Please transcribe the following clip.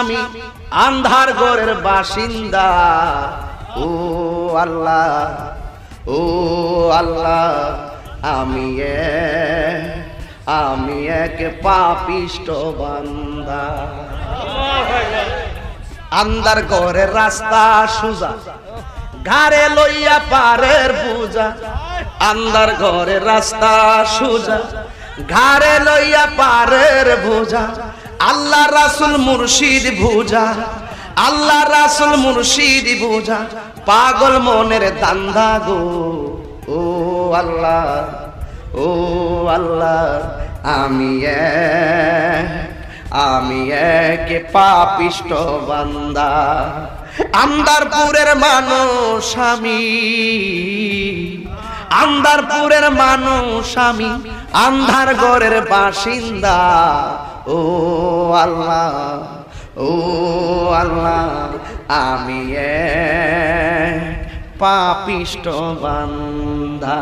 আমি আন্ধার ঘরের বাসিন্দা। ও আল্লাহ ও আল্লাহ, আমি আমি এক পাপিষ্ট বান্দা। আন্দার ঘরের রাস্তা সুজা, ঘাড়ে লইয়া পারের পূজা। আন্দার ঘরের রাস্তা সুজা, ঘাড়ে লইয়া পারের ভুজা আল্লাহ রাসুল মুর্শিদ ভুজা আল্লাহ রাসুল মুর্শিদ ভুজা পাগল মনের দান্দা গো। ও আল্লাহ ও আল্লাহ, আমি আমি এক পাপিষ্ট বান্দা। আন্দারপুরের মানুষ আমি। আন্দারপুরের মানুষ আমি আন্ধার ঘরের বাসিন্দা। ও আল্লাহ ও আল্লাহ আমি পাপিষ্ট বান্দা।